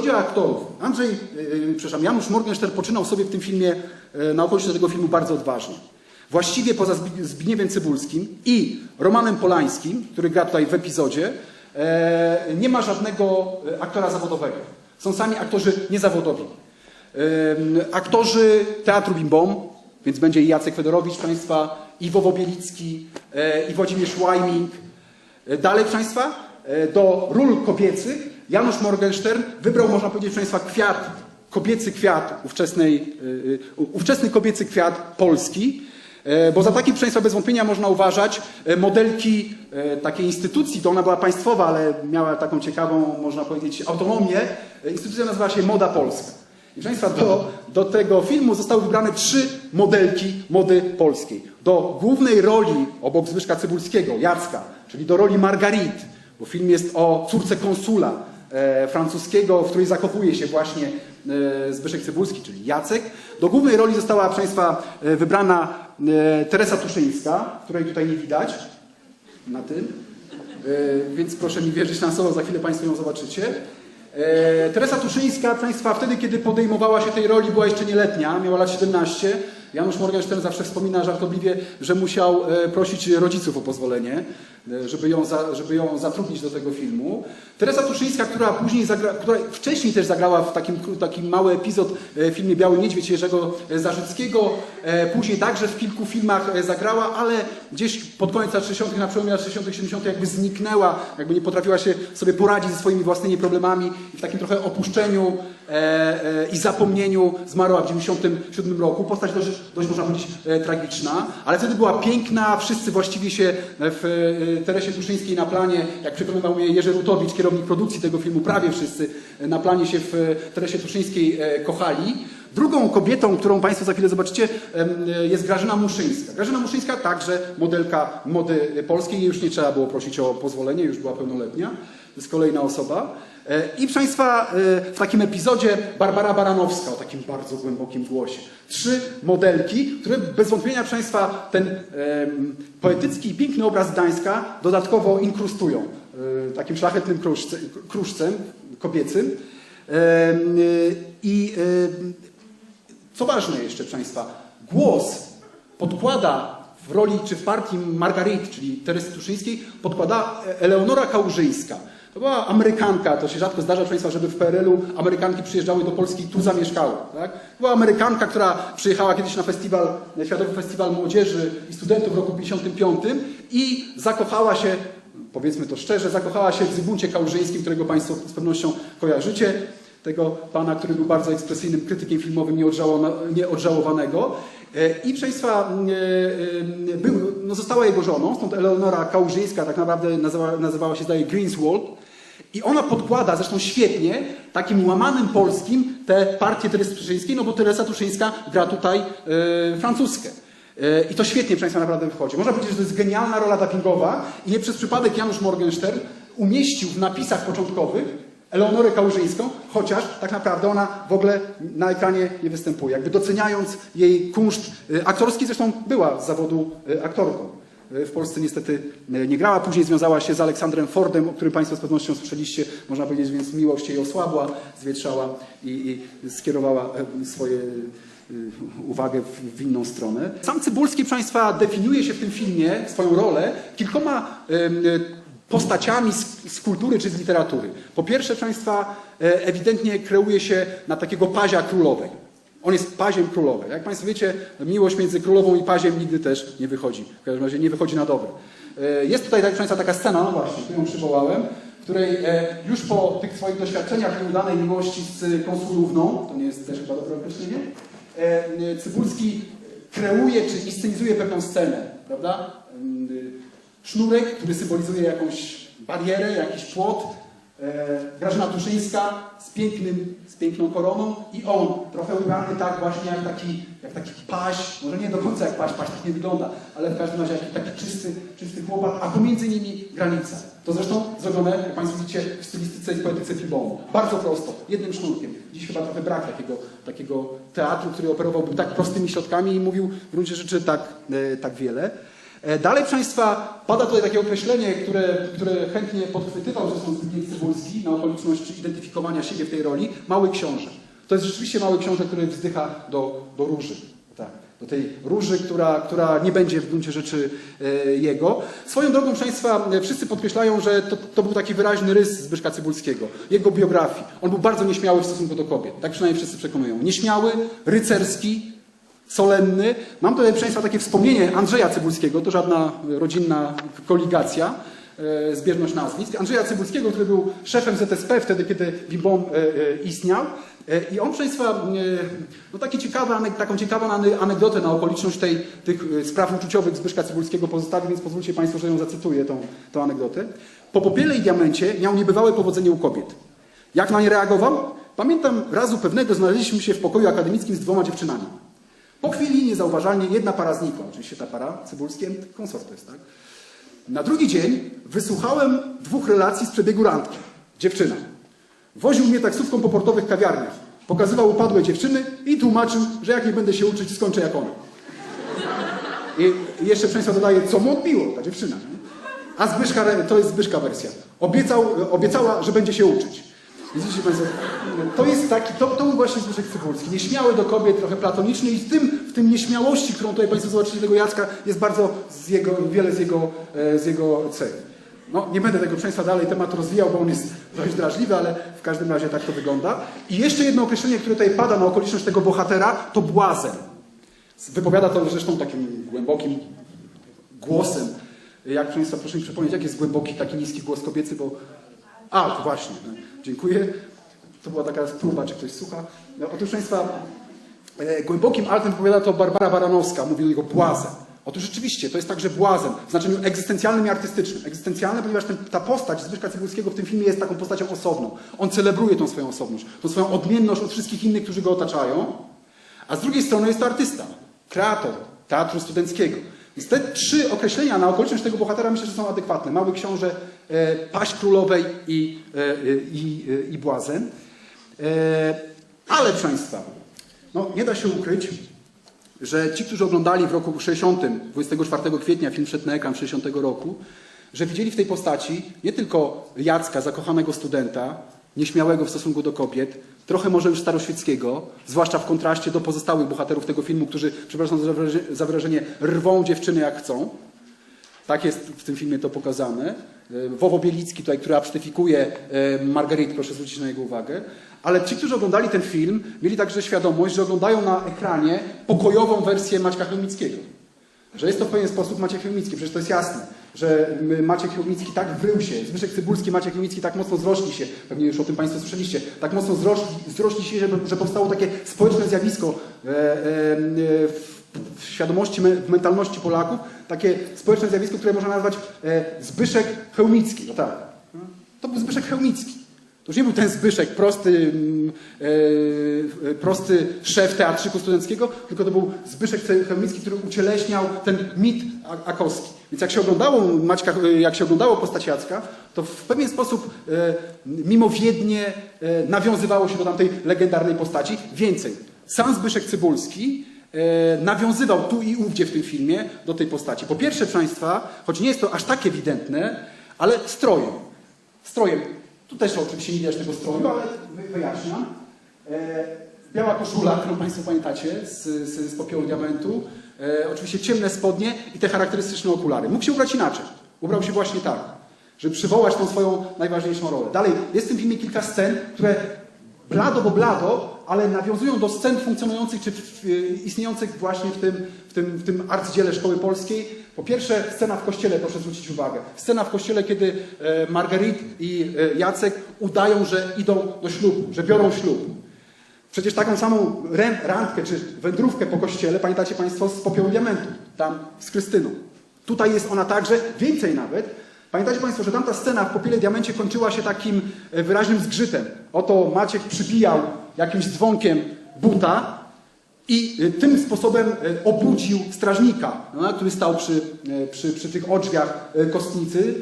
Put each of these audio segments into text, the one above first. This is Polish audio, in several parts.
Chodzi o aktorów, Andrzej, yy, przepraszam, Janusz Morgenstern poczynał sobie w tym filmie, yy, na okoliczność tego filmu bardzo odważnie. Właściwie poza Zbi- Zbigniewem Cybulskim i Romanem Polańskim, który gra tutaj w epizodzie, e, nie ma żadnego e, aktora zawodowego. Są sami aktorzy niezawodowi. Ym, Aktorzy Teatru Bimbom, więc będzie i Jacek Fedorowicz Państwa, i Wowo Bielicki, i Włodzimierz Łajming. Dalej, proszę Państwa, do ról kobiecych Janusz Morgenstern wybrał, można powiedzieć, Państwa, kwiat, kobiecy kwiat, ówczesnej, e, e, ówczesny kobiecy kwiat Polski. E, Bo za taki, proszę Państwa, bez wątpienia można uważać modelki takiej instytucji, to ona była państwowa, ale miała taką ciekawą, można powiedzieć, autonomię. Instytucja nazywała się Moda Polska. I proszę Państwa, do, do tego filmu zostały wybrane trzy modelki mody polskiej. Do głównej roli obok Zbyszka Cybulskiego, Jacka, czyli do roli Margarit, bo film jest o córce konsula francuskiego, w której zakochuje się właśnie e, Zbyszek Cybulski, czyli Jacek. Do głównej roli została, proszę Państwa, e, wybrana e, Teresa Tuszyńska, której tutaj nie widać na tym. E, Więc proszę mi wierzyć na słowo, za chwilę Państwo ją zobaczycie. E, Teresa Tuszyńska, proszę Państwa, wtedy, kiedy podejmowała się tej roli, była jeszcze nieletnia, miała lat 17. Janusz Morgenstern zawsze wspomina żartobliwie, że musiał e, prosić rodziców o pozwolenie, e, żeby ją, za, żeby ją zatrudnić do tego filmu. Teresa Tuszyńska, która później zagra, która wcześniej też zagrała w takim, takim mały epizod e, w filmie Biały Niedźwiedź Jerzego Zarzyckiego, później także w kilku filmach e, zagrała, ale gdzieś pod koniec lat 60., na przełomie lat 60., 70. jakby zniknęła, jakby nie potrafiła się sobie poradzić ze swoimi własnymi problemami i w takim trochę opuszczeniu e, e, i zapomnieniu zmarła w 97 roku. Postać dość, dość można powiedzieć e, tragiczna, ale wtedy była piękna, wszyscy właściwie się w e, Teresie Tuszyńskiej na planie, jak przekonywał mnie Jerzy Rutowicz, kierownik produkcji tego filmu, prawie wszyscy e, na planie się w e, Teresie Tuszyńskiej e, kochali. Drugą kobietą, którą Państwo za chwilę zobaczycie, e, jest Grażyna Muszyńska. Grażyna Muszyńska także modelka mody polskiej. Jej już nie trzeba było prosić o pozwolenie, już była pełnoletnia. To jest kolejna osoba. E, I proszę Państwa, e, w takim epizodzie Barbara Baranowska o takim bardzo głębokim głosie. Trzy modelki, które bez wątpienia, proszę Państwa, ten poetycki i piękny obraz Gdańska dodatkowo inkrustują takim szlachetnym kruszce, kruszcem kobiecym. I co ważne jeszcze, proszę Państwa, głos podkłada w roli czy w partii Margarit, czyli Teresy Tuszyńskiej, podkłada Eleonora Kałużyńska. To była Amerykanka, to się rzadko zdarza, proszę Państwa, żeby w PRL-u Amerykanki przyjeżdżały do Polski i tu zamieszkały. Tak? To była Amerykanka, która przyjechała kiedyś na festiwal, Światowy Festiwal Młodzieży i Studentów w roku 55 i zakochała się, powiedzmy to szczerze, zakochała się w Zygmuncie Kałużyńskim, którego Państwo z pewnością kojarzycie tego pana, który był bardzo ekspresyjnym krytykiem filmowym nieodżałowa- nieodżałowanego. E, I proszę Państwa, e, e, był, no została jego żoną, stąd Eleonora Kałużyńska tak naprawdę nazywała, nazywała się zdaje Greenswald. I ona podkłada, zresztą świetnie, takim łamanym polskim tę partię Teresy Tuszyńskiej, no bo Teresa Tuszyńska gra tutaj e, francuskę. E, I to świetnie, proszę Państwa, naprawdę wychodzi. Można powiedzieć, że to jest genialna rola dubbingowa i nie przez przypadek Janusz Morgenstern umieścił w napisach początkowych Eleonorę Kałużyńską, chociaż tak naprawdę ona w ogóle na ekranie nie występuje. Jakby doceniając jej kunszt y, aktorski, zresztą była z zawodu y, aktorką. Y, W Polsce niestety nie grała, później związała się z Aleksandrem Fordem, o którym Państwo z pewnością słyszeliście, można powiedzieć, więc miłość jej osłabła, zwietrzała i, i skierowała swoje uwagę w, inną stronę. Sam Cybulski, proszę Państwa, definiuje się w tym filmie, swoją rolę, kilkoma postaciami z, z kultury czy z literatury. Po pierwsze, proszę Państwa, e, ewidentnie kreuje się na takiego pazia królowej. On jest paziem królowej. Jak Państwo wiecie, miłość między królową i paziem nigdy też nie wychodzi. W każdym razie nie wychodzi na dobre. E, Jest tutaj, tak, proszę Państwa, taka scena, no właśnie, ją przywołałem, w której e, już po tych swoich doświadczeniach nieudanej miłości z konsulówną, to nie jest też chyba dobre określenie, Cybulski kreuje czy inscenizuje pewną scenę, prawda? Sznurek, który symbolizuje jakąś barierę, jakiś płot. E, Grażyna Tuszyńska z, pięknym, z piękną koroną i on, trochę ubrany tak właśnie jak taki, jak taki paź, może nie do końca jak paź, paź tak nie wygląda, ale w każdym razie jak taki czysty, czysty chłopak, a pomiędzy nimi granica. To zresztą zrobione, jak Państwo widzicie, w stylistyce i poetyce filmowej. Bardzo prosto, jednym sznurkiem. Dziś chyba trochę brak takiego, takiego teatru, który operowałby tak prostymi środkami i mówił w gruncie rzeczy tak, e, tak wiele. E, Dalej, proszę Państwa, pada tutaj takie określenie, które, które chętnie podchwytywał zresztą Zbigniew Cybulski na okoliczność identyfikowania siebie w tej roli, mały książę. To jest rzeczywiście mały książę, który wzdycha do, do róży. Tak, do tej róży, która, która nie będzie w gruncie rzeczy e, jego. Swoją drogą, proszę Państwa, e, wszyscy podkreślają, że to, to był taki wyraźny rys Zbyszka Cybulskiego, jego biografii. On był bardzo nieśmiały w stosunku do kobiet, tak przynajmniej wszyscy przekonują. Nieśmiały, rycerski, solenny. Mam proszę Państwa, takie wspomnienie Andrzeja Cybulskiego, to żadna rodzinna koligacja, e, zbieżność nazwisk. Andrzeja Cybulskiego, który był szefem ZSP wtedy, kiedy Wimbom e, e, istniał. I on, proszę Państwa, no taki ciekawy, taką ciekawą ane- anegdotę na okoliczność tej, tych spraw uczuciowych Zbyszka Cybulskiego pozostawił, więc pozwólcie Państwo, że ją zacytuję, tą, tą anegdotę. Po popiele i diamencie miał niebywałe powodzenie u kobiet. Jak na nie reagował? Pamiętam, razu pewnego znaleźliśmy się w pokoju akademickim z dwoma dziewczynami. Po chwili niezauważalnie jedna para znikła. Oczywiście ta para Cybulskiem konsortem jest, tak? Na drugi dzień wysłuchałem dwóch relacji z przebiegu randki. Dziewczyna. Woził mnie taksówką po portowych kawiarniach. Pokazywał upadłe dziewczyny i tłumaczył, że jak nie będę się uczyć, skończę jak one. I jeszcze Państwa dodaje, co mu odbiło, ta dziewczyna. nie? A Zbyszka, to jest Zbyszka wersja. Obiecał, obiecała, że będzie się uczyć. Widzicie Państwo, to jest taki, to, to był właśnie Zbyszek Cybulski. Nieśmiały do kobiet, trochę platoniczny i w tym, w tym nieśmiałości, którą tutaj Państwo zobaczyli tego Jacka, jest bardzo z jego, wiele z jego, e, z jego cech. No, nie będę tego Państwa dalej tematu rozwijał, bo on jest dość drażliwy, ale w każdym razie tak to wygląda. I jeszcze jedno określenie, które tutaj pada na okoliczność tego bohatera, to błazen. Wypowiada to zresztą takim głębokim głosem. Jak Państwa, proszę mi przypomnieć, jak jest głęboki, taki niski głos kobiecy, bo... A, właśnie. Dziękuję. To była taka próba, czy ktoś słucha. No, otóż, Państwa, e, głębokim altem wypowiada to Barbara Baranowska, mówi do niego błazen. Otóż rzeczywiście, to jest także błazen w znaczeniu egzystencjalnym i artystycznym. Egzystencjalny, ponieważ ten, ta postać Zbyszka Cybulskiego w tym filmie jest taką postacią osobną. On celebruje tą swoją osobność, tą swoją odmienność od wszystkich innych, którzy go otaczają. A z drugiej strony jest to artysta, kreator teatru studenckiego. Więc te trzy określenia na okoliczność tego bohatera myślę, że są adekwatne. Mały książę, e, paść królowej i, e, e, i, i błazen. Ale, proszę Państwa, no, nie da się ukryć, że ci, którzy oglądali w roku 60, 24 kwietnia film wszedł na ekran 60 roku, że widzieli w tej postaci nie tylko Jacka, zakochanego studenta, nieśmiałego w stosunku do kobiet, trochę może już staroświeckiego, zwłaszcza w kontraście do pozostałych bohaterów tego filmu, którzy, przepraszam za wyrażenie, rwą dziewczyny jak chcą. Tak jest w tym filmie to pokazane. E, Wowo Bielicki tutaj, który absztyfikuje e, Margarit, proszę zwrócić na jego uwagę. Ale ci, którzy oglądali ten film, mieli także świadomość, że oglądają na ekranie pokojową wersję Maćka Chomickiego. Że jest to w pewien sposób Maciek Chomicki, przecież to jest jasne, że Maciek Chomicki tak wrył się, Zbyszek Cybulski, Maciek Chomicki tak mocno zrośli się, pewnie już o tym Państwo słyszeliście, tak mocno zrośli, zrośli się, że, że powstało takie społeczne zjawisko e, e, w, w świadomości, w mentalności Polaków, takie społeczne zjawisko, które można nazwać e, Zbyszek Chełmicki. No tak. To był Zbyszek Chełmicki. To już nie był ten Zbyszek, prosty, mm, prosty szef teatrzyku studenckiego, tylko to był Zbyszek Chełmicki, który ucieleśniał ten mit akowski. Więc jak się oglądało Maćka, jak się oglądało postać Jacka, to w pewien sposób e, mimowiednie e, nawiązywało się do tamtej legendarnej postaci. Więcej, sam Zbyszek Cybulski e, nawiązywał tu i ówdzie w tym filmie do tej postaci. Po pierwsze, proszę Państwa, choć nie jest to aż tak ewidentne, ale strojem. Strojem. Tu też oczywiście nie widać tego stroju, ale wy- wyjaśniam. E, biała koszula, którą Państwo pamiętacie z, z, z popiołu diamentu. E, oczywiście ciemne spodnie i te charakterystyczne okulary. Mógł się ubrać inaczej. Ubrał się właśnie tak, żeby przywołać tą swoją najważniejszą rolę. Dalej, jest w tym filmie kilka scen, które blado bo blado, ale nawiązują do scen funkcjonujących czy w, istniejących właśnie w tym, w, tym, w tym arcydziele Szkoły Polskiej. Po pierwsze, scena w kościele, proszę zwrócić uwagę. Scena w kościele, kiedy e, Margarit i e, Jacek udają, że idą do ślubu, że biorą ślub. Przecież taką samą randkę czy wędrówkę po kościele pamiętacie Państwo z popiołu diamentu, tam z Krystyną. Tutaj jest ona także, więcej nawet. Pamiętacie Państwo, że tamta scena w popiele diamencie kończyła się takim e, wyraźnym zgrzytem. Oto Maciek przybijał jakimś dzwonkiem buta i e, tym sposobem e, obudził strażnika, no, który stał przy, przy, przy tych odrzwiach kostnicy.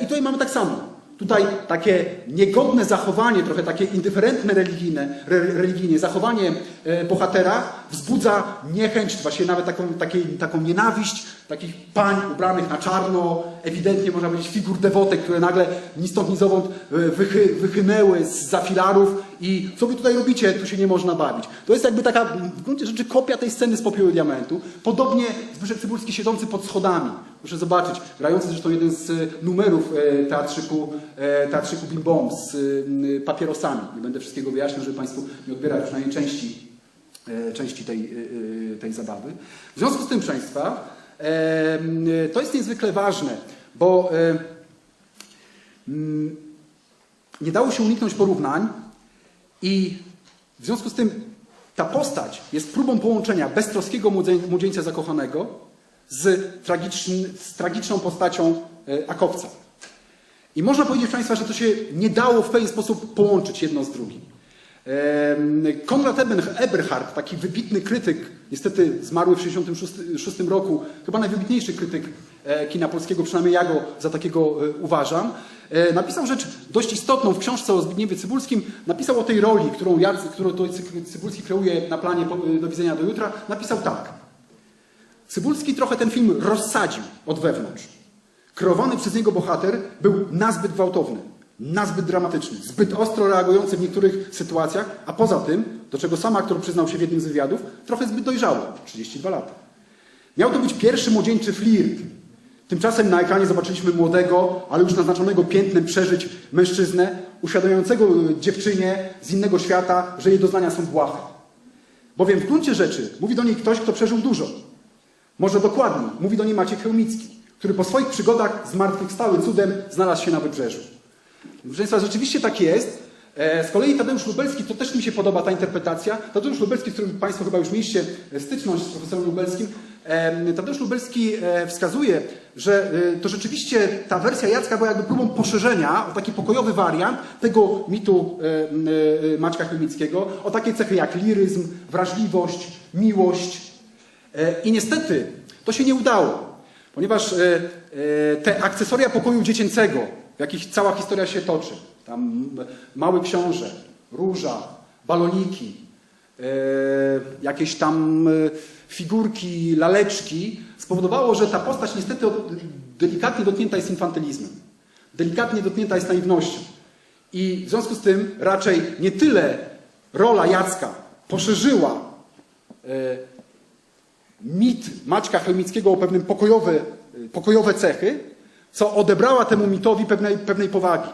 I tutaj mamy tak samo. Tutaj takie niegodne zachowanie, trochę takie indyferentne religijne, re, religijnie zachowanie e, bohatera wzbudza niechęć, właśnie nawet taką, takiej, taką nienawiść takich pań ubranych na czarno, ewidentnie można powiedzieć figur dewotek, które nagle ni stąd ni zowąd e, wychy, wychynęły z za filarów i co wy tutaj robicie, tu się nie można bawić. To jest jakby taka w gruncie rzeczy kopia tej sceny z Popiołu Diamentu. Podobnie Zbyszek Cybulski siedzący pod schodami. Proszę zobaczyć, grający zresztą jeden z e, numerów e, teatrzyku, e, teatrzyku Bim Bom z papierosami. Nie będę wszystkiego wyjaśniał, żeby Państwu nie odbierać przynajmniej części, części tej, tej zabawy. W związku z tym, proszę Państwa, to jest niezwykle ważne, bo nie dało się uniknąć porównań i w związku z tym ta postać jest próbą połączenia beztroskiego młodzie- młodzieńca zakochanego z, z tragiczną postacią e, Akowca. I można powiedzieć, Państwa, że to się nie dało w pewien sposób połączyć jedno z drugim. Konrad Eberhard, taki wybitny krytyk, niestety zmarły w 1966 roku, chyba najwybitniejszy krytyk kina polskiego, przynajmniej ja go za takiego e, uważam, e, napisał rzecz dość istotną w książce o Zbigniewie Cybulskim. Napisał o tej roli, którą, którą to Cy- Cybulski kreuje na planie do widzenia do jutra. Napisał tak. Cybulski trochę ten film rozsadził od wewnątrz. Kreowany przez niego bohater był nazbyt gwałtowny, nazbyt dramatyczny, zbyt ostro reagujący w niektórych sytuacjach, a poza tym, do czego sam aktor przyznał się w jednym z wywiadów, trochę zbyt dojrzały, 32 lata. Miał to być pierwszy młodzieńczy flirt. Tymczasem na ekranie zobaczyliśmy młodego, ale już naznaczonego piętnem przeżyć mężczyznę, uświadamiającego dziewczynie z innego świata, że jej doznania są błahe. Bowiem w gruncie rzeczy mówi do niej ktoś, kto przeżył dużo. Może dokładniej, mówi do niej Maciek Chełmicki, który po swoich przygodach zmartwychwstały cudem znalazł się na wybrzeżu. Proszę rzeczywiście tak jest. E, Z kolei Tadeusz Lubelski, to też mi się podoba ta interpretacja. Tadeusz Lubelski, z którym Państwo chyba już mieliście styczność z profesorem Lubelskim, e, Tadeusz Lubelski e, wskazuje, że e, to rzeczywiście ta wersja Jacka była jakby próbą poszerzenia o taki pokojowy wariant tego mitu m, e, Maćka Chymickiego, o takie cechy jak liryzm, wrażliwość, miłość, I niestety to się nie udało, ponieważ te akcesoria pokoju dziecięcego, w jakich cała historia się toczy, tam mały książę, róża, baloniki, jakieś tam figurki, laleczki, spowodowało, że ta postać niestety delikatnie dotknięta jest infantylizmem, delikatnie dotknięta jest naiwnością. I w związku z tym raczej nie tyle rola Jacka poszerzyła e, mit Maćka Chemickiego o pewnym pokojowe, pokojowe cechy, co odebrała temu mitowi pewnej, pewnej powagi.